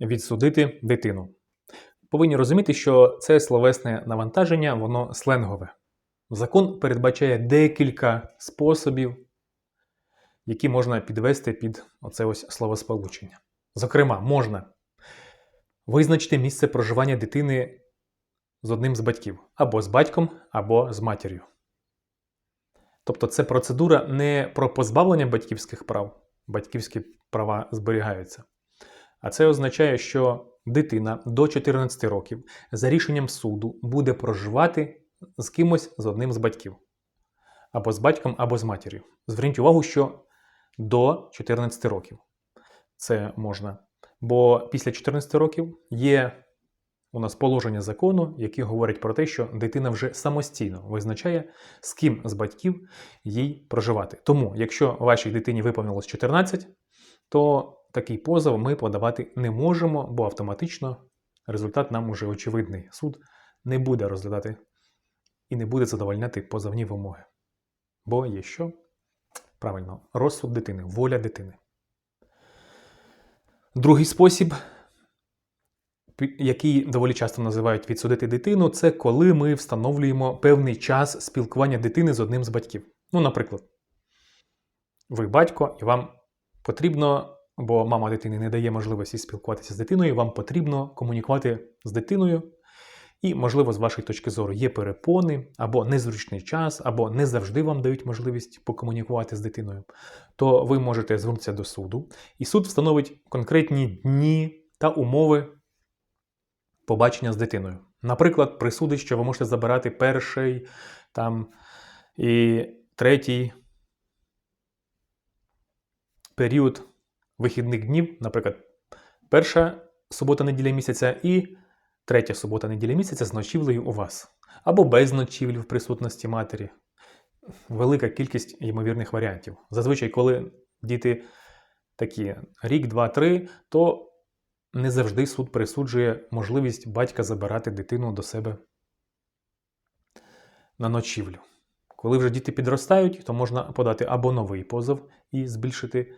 відсудити дитину. Повинні розуміти, що це словесне навантаження, воно сленгове. Закон передбачає декілька способів, які можна підвести під оце ось словосполучення. Зокрема, можна визначити місце проживання дитини з одним з батьків, або з батьком, або з матір'ю. Тобто це процедура не про позбавлення батьківських прав, батьківські права зберігаються. А це означає, що дитина до 14 років за рішенням суду буде проживати з кимось з одним з батьків. Або з батьком, або з матір'ю. Зверніть увагу, що до 14 років це можна. Бо після 14 років є у нас положення закону, які говорять про те, що дитина вже самостійно визначає, з ким з батьків їй проживати. Тому, якщо вашій дитині виповнилось 14, то такий позов ми подавати не можемо, бо автоматично результат нам уже очевидний. Суд не буде розглядати і не буде задовольняти позовні вимоги. Бо є що? Правильно, розсуд дитини, воля дитини. Другий спосіб, який доволі часто називають відсудити дитину, це коли ми встановлюємо певний час спілкування дитини з одним з батьків. Ну, наприклад, ви батько, і вам потрібно, бо мама дитини не дає можливості спілкуватися з дитиною, вам потрібно комунікувати з дитиною. І, можливо, з вашої точки зору є перепони, або незручний час, або не завжди вам дають можливість покомунікувати з дитиною, то ви можете звернутися до суду, і суд встановить конкретні дні та умови побачення з дитиною. Наприклад, присудить, що ви можете забирати перший там, і третій період вихідних днів, наприклад, перша субота-неділя місяця і третя субота-неділя місяця з ночівлею у вас. Або без ночівлі в присутності матері. Велика кількість ймовірних варіантів. Зазвичай, коли діти такі рік, два, три, то не завжди суд присуджує можливість батька забирати дитину до себе на ночівлю. Коли вже діти підростають, то можна подати або новий позов і збільшити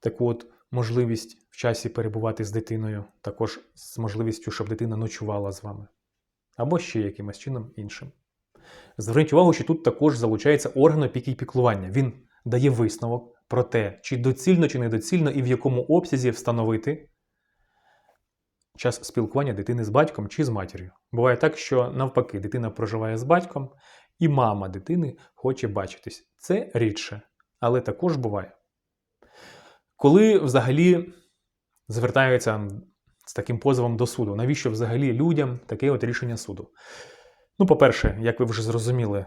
таку от можливість в часі перебувати з дитиною, також з можливістю, щоб дитина ночувала з вами, або ще якимось чином іншим. Зверніть увагу, що тут також залучається орган опіки і піклування. Він дає висновок про те, чи доцільно, чи недоцільно і в якому обсязі встановити час спілкування дитини з батьком чи з матір'ю. Буває так, що навпаки, дитина проживає з батьком, і мама дитини хоче бачитись. Це рідше, але також буває. Коли взагалі звертаються з таким позовом до суду, навіщо взагалі людям таке от рішення суду? Ну, по-перше, як ви вже зрозуміли,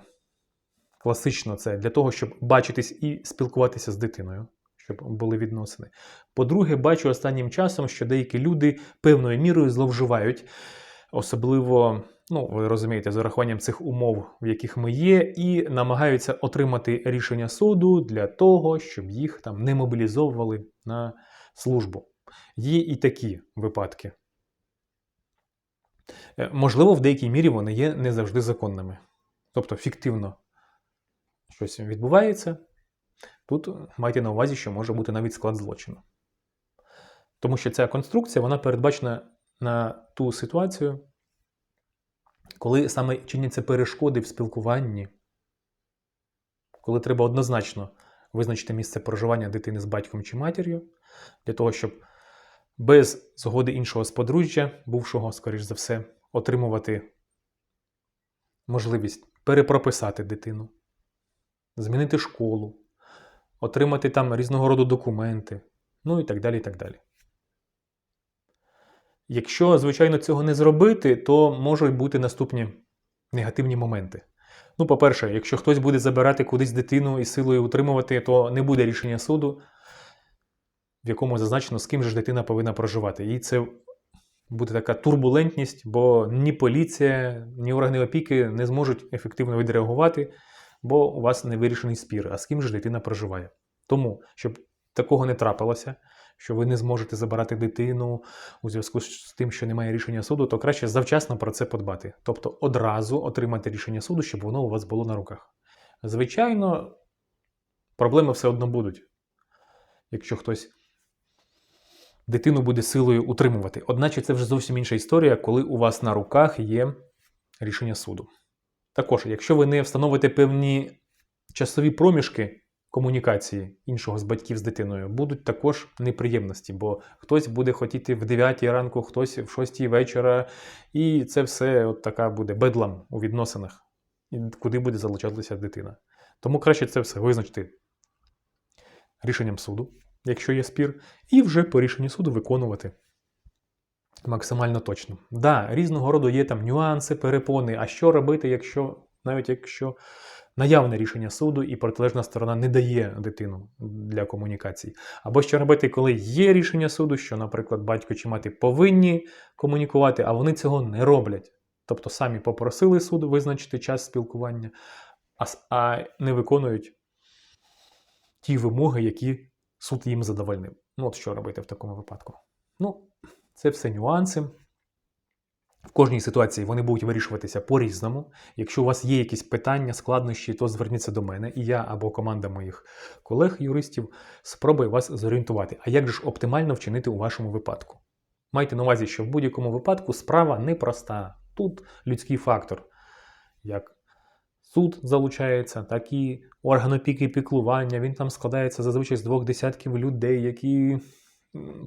класично це для того, щоб бачитись і спілкуватися з дитиною, щоб були відносини. По-друге, бачу останнім часом, що деякі люди певною мірою зловживають, особливо, ну, ви розумієте, з урахуванням цих умов, в яких ми є, і намагаються отримати рішення суду для того, щоб їх там не мобілізовували на службу. Є і такі випадки. Е, Можливо, в деякій мірі вони є не завжди законними. Тобто фіктивно щось відбувається. Тут майте на увазі, що може бути навіть склад злочину. Тому що ця конструкція вона передбачена на ту ситуацію, коли саме чиняться перешкоди в спілкуванні, коли треба однозначно визначити місце проживання дитини з батьком чи матір'ю, для того, щоб без згоди іншого з подружжя, бувшого, скоріш за все, отримувати можливість перепрописати дитину, змінити школу, отримати там різного роду документи, ну і так далі. і так далі. Якщо, звичайно, цього не зробити, то можуть бути наступні негативні моменти. Ну, по-перше, якщо хтось буде забирати кудись дитину і силою утримувати, то не буде рішення суду, в якому зазначено, з ким же ж дитина повинна проживати. І це буде така турбулентність, бо ні поліція, ні органи опіки не зможуть ефективно відреагувати, бо у вас не вирішений спір, а з ким же дитина проживає. Тому, щоб такого не трапилося, що ви не зможете забирати дитину у зв'язку з тим, що немає рішення суду, то краще завчасно про це подбати. Тобто одразу отримати рішення суду, щоб воно у вас було на руках. Звичайно, проблеми все одно будуть. Якщо хтось дитину буде силою утримувати. Одначе це вже зовсім інша історія, коли у вас на руках є рішення суду. Також, якщо ви не встановите певні часові проміжки комунікації іншого з батьків з дитиною, будуть також неприємності, бо хтось буде хотіти в 9 ранку, хтось в 6 вечора, і це все от така буде бедлам у відносинах, куди буде залучатися дитина. Тому краще це все визначити рішенням суду, якщо є спір, і вже по рішенню суду виконувати максимально точно. Да, різного роду є там нюанси, перепони. А що робити, якщо навіть якщо наявне рішення суду і протилежна сторона не дає дитину для комунікації? Або що робити, коли є рішення суду, що, наприклад, батько чи мати повинні комунікувати, а вони цього не роблять. Тобто самі попросили суд визначити час спілкування, а, а не виконують ті вимоги, які суд їм задовольнив. Ну, от що робити в такому випадку? Ну, це все нюанси. В кожній ситуації вони будуть вирішуватися по-різному. Якщо у вас є якісь питання, складнощі, то зверніться до мене, і я або команда моїх колег-юристів спробує вас зорієнтувати. А як же ж оптимально вчинити у вашому випадку? Майте на увазі, що в будь-якому випадку справа непроста. Тут людський фактор. Як суд залучається, так і орган опіки і піклування. Він там складається зазвичай з двох десятків людей, які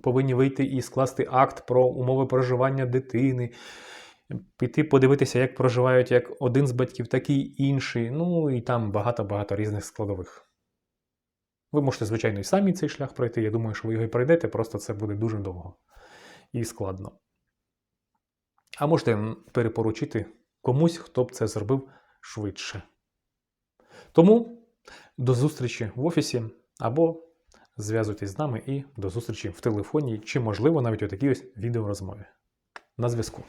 повинні вийти і скласти акт про умови проживання дитини, піти подивитися, як проживають як один з батьків, так і інший. Ну і там багато-багато різних складових. Ви можете, звичайно, і самі цей шлях пройти. Я думаю, що ви його і пройдете, просто це буде дуже довго і складно. А можете перепоручити комусь, хто б це зробив швидше. Тому до зустрічі в офісі або зв'язуйтесь з нами і до зустрічі в телефоні, чи, можливо, навіть у такій ось відеорозмові. На зв'язку.